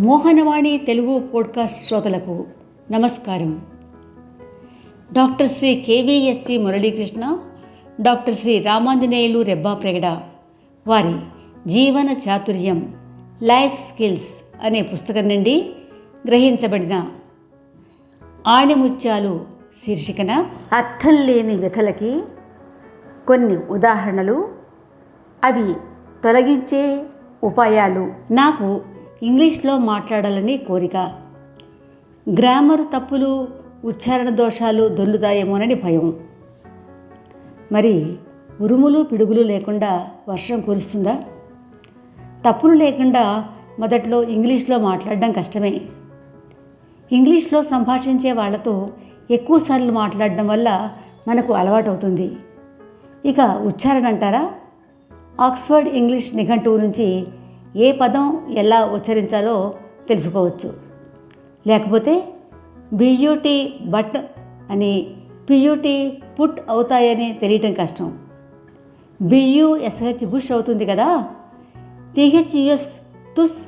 Mohanavani Telugu podcast శ్రోతలకు నమస్కారం. Doctor Shri KVSC Muralikrishna doctor Shri Ramanjaneyulu Rebba Pregada వారి జీవన చాతుర్యం లైఫ్ స్కిల్స్ అనే పుస్తకం నుండి గ్రహించబడిన ఆణిముత్యాలు శీర్షికన అర్థం లేని వ్యథలకి కొన్ని ఉదాహరణలు. అవి తొలగించే ఉపాయాలు. నాకు ఇంగ్లీష్లో మాట్లాడాలని కోరిక. గ్రామర్ తప్పులు ఉచ్చారణ దోషాలు దొల్లుతాయేమోనని భయం. మరి ఉరుములు పిడుగులు లేకుండా వర్షం కురుస్తుందా? తప్పులు లేకుండా మొదట్లో ఇంగ్లీష్లో మాట్లాడడం కష్టమే. ఇంగ్లీష్లో సంభాషించే వాళ్ళతో ఎక్కువసార్లు మాట్లాడడం వల్ల మనకు అలవాటవుతుంది. ఇక ఉచ్చారణ అంటారా? ఆక్స్ఫర్డ్ ఇంగ్లీష్ నిఘంటువు నుంచి ఏ పదం ఎలా ఉచ్చరించాలో తెలుసుకోవచ్చు. లేకపోతే బియూటీ బట్ అని పియూటీ పుట్ అవుతాయని తెలియటం కష్టం. బియుఎస్హెచ్ బుష్ అవుతుంది కదా? టీహెచ్యుఎస్ తుస్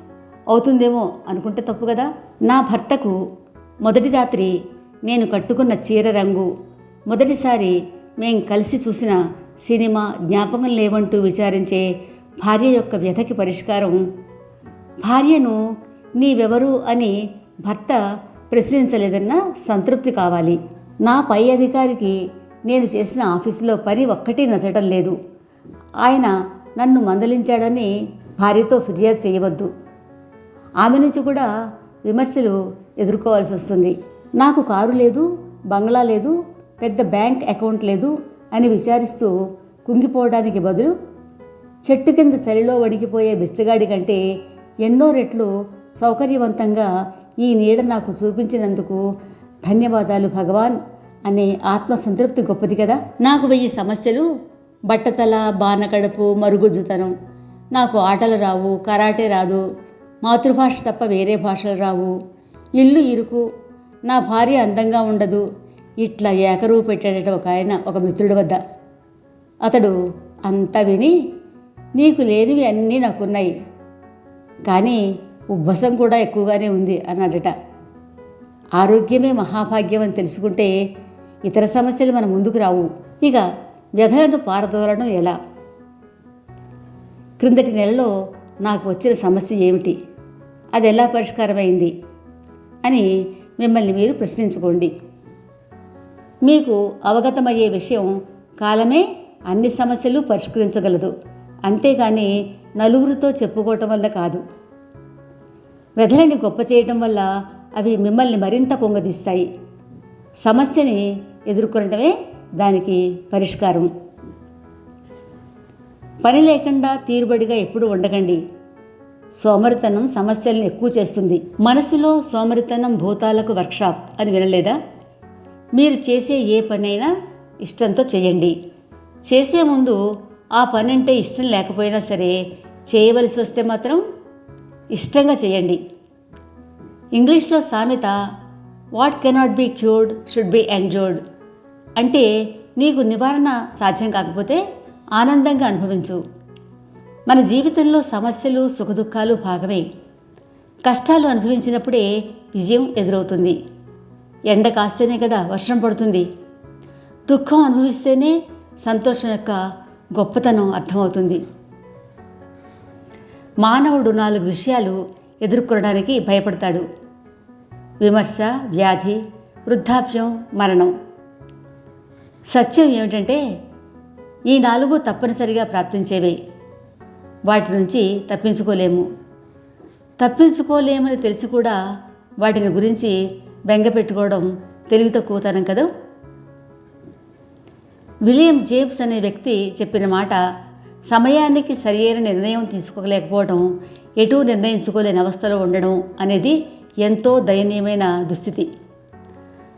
అవుతుందేమో అనుకుంటే తప్పు కదా? నా భర్తకు మొదటి రాత్రి నేను కట్టుకున్న చీర రంగు మొదటిసారి మేం కలిసి చూసిన సినిమా జ్ఞాపకం లేవంటూ విచారించే భార్య యొక్క వ్యధకి పరిష్కారం. భార్యను నీవెవరు అని భర్త ప్రశ్నించలేదన్న సంతృప్తి కావాలి. నా పై అధికారికి నేను చేసిన ఆఫీసులో పని ఒక్కటి నచ్చటం లేదు. ఆయన నన్ను మందలించాడని భార్యతో ఫిర్యాదు చేయవద్దు. ఆమె నుంచి కూడా విమర్శలు ఎదుర్కోవాల్సి వస్తుంది. నాకు కారు లేదు బంగ్లా లేదు పెద్ద బ్యాంక్ అకౌంట్ లేదు అని విచారిస్తూ కుంగిపోవడానికి బదులు చెట్టు కింద చలిలో వణికిపోయే బిచ్చగాడి కంటే ఎన్నో రెట్లు సౌకర్యవంతంగా ఈ నీడ నాకు చూపించినందుకు ధన్యవాదాలు భగవాన్ అనే ఆత్మసంతృప్తి గొప్పది కదా. నాకు వెయ్యి సమస్యలు బట్టతల బానకడుపు మరుగుజ్జుతనం. నాకు ఆటలు రావు కరాటే రాదు మాతృభాష తప్ప వేరే భాషలు రావు. ఇల్లు ఇరుకు నా భార్య అందంగా ఉండదు. ఇట్లా ఏకరువు పెట్టాడట ఒక ఆయన ఒక మిత్రుడి వద్ద. అతడు అంతా విని నీకు లేనివి అన్నీ నాకున్నాయి. కానీ ఉబ్బసం కూడా ఎక్కువగానే ఉంది అన్నాడట. ఆరోగ్యమే మహాభాగ్యం అని తెలుసుకుంటే ఇతర సమస్యలు మన ముందుకు రావు. ఇక వ్యధలను పారదోలడం ఎలా? క్రిందటి నెలలో నాకు వచ్చిన సమస్య ఏమిటి? అది ఎలా పరిష్కారమైంది? అని మిమ్మల్ని మీరు ప్రశ్నించుకోండి. మీకు అవగతమయ్యే విషయం కాలమే అన్ని సమస్యలు పరిష్కరించగలదు. అంతేగాని నలుగురితో చెప్పుకోవటం వల్ల కాదు. వెధలని గొప్ప చేయటం వల్ల అవి మిమ్మల్ని మరింత కొంగదీస్తాయి. సమస్యని ఎదుర్కొనటమే దానికి పరిష్కారం. పని లేకుండా తీరుబడిగా ఎప్పుడు ఉండకండి. సోమరితనం సమస్యలను ఎక్కువ చేస్తుంది. మనసులో సోమరితనం భూతాలకు వర్క్షాప్ అని వినలేదా? మీరు చేసే ఏ పనైనా ఇష్టంతో చేయండి. చేసే ముందు ఆ పని అంటే ఇష్టం లేకపోయినా సరే చేయవలసి వస్తే మాత్రం ఇష్టంగా చేయండి. ఇంగ్లీష్లో సామెత what cannot be cured should be endured అంటే నీకు నివారణ సాధ్యం కాకపోతే ఆనందంగా అనుభవించు. మన జీవితంలో సమస్యలు సుఖదుఖాలు భాగమే. కష్టాలు అనుభవించినప్పుడే విజయం ఎదురవుతుంది. ఎండ కాస్తేనే కదా వర్షం పడుతుంది. దుఃఖం అనుభవిస్తేనే సంతోషం యొక్క గొప్పతనం అర్థమవుతుంది. మానవుడు నాలుగు విషయాలు ఎదుర్కొనడానికి భయపడతాడు. విమర్శ వ్యాధి వృద్ధాప్యం మరణం. సత్యం ఏమిటంటే ఈ నాలుగు తప్పనిసరిగా ప్రాప్తించేవే. వాటి నుంచి తప్పించుకోలేము. తప్పించుకోలేమని తెలిసి కూడా వాటిని గురించి బెంగ పెట్టుకోవడం తెలివి తక్కువతనం కదా? విలియం జేమ్స్ అనే వ్యక్తి చెప్పిన మాట సమయానికి సరియైన నిర్ణయం తీసుకోలేకపోవడం ఎటూ నిర్ణయించుకోలేని అవస్థలో ఉండడం అనేది ఎంతో దయనీయమైన దుస్థితి.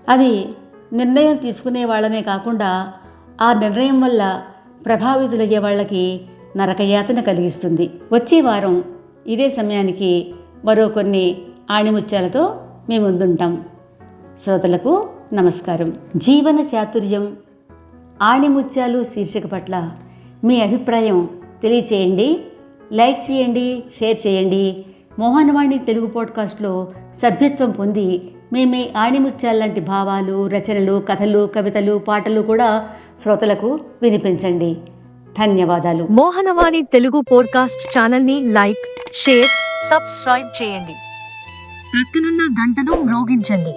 అది నిర్ణయం తీసుకునే వాళ్ళనే కాకుండా ఆ నిర్ణయం వల్ల ప్రభావితులయ్యే వాళ్ళకి నరకయాతన కలిగిస్తుంది. వచ్చే వారం ఇదే సమయానికి మరో కొన్ని ఆణిముత్యాలతో మేము ముందుంటాం. శ్రోతలకు నమస్కారం. జీవన చాతుర్యం ఆణిముత్యాలు శీర్షిక పట్ల మీ అభిప్రాయం తెలియచేయండి. లైక్ చేయండి షేర్ చేయండి. మోహనవాణి తెలుగు పాడ్కాస్ట్లో సభ్యత్వం పొంది మేమే ఆణిముత్యాల లాంటి భావాలు రచనలు కథలు కవితలు పాటలు కూడా శ్రోతలకు వినిపించండి. ధన్యవాదాలు. మోహనవాణి తెలుగు పోడ్కాస్ట్ ఛానల్ని లైక్ షేర్ సబ్స్క్రైబ్ చేయండి. ప్రక్కనున్న గంటను మ్రోగించండి.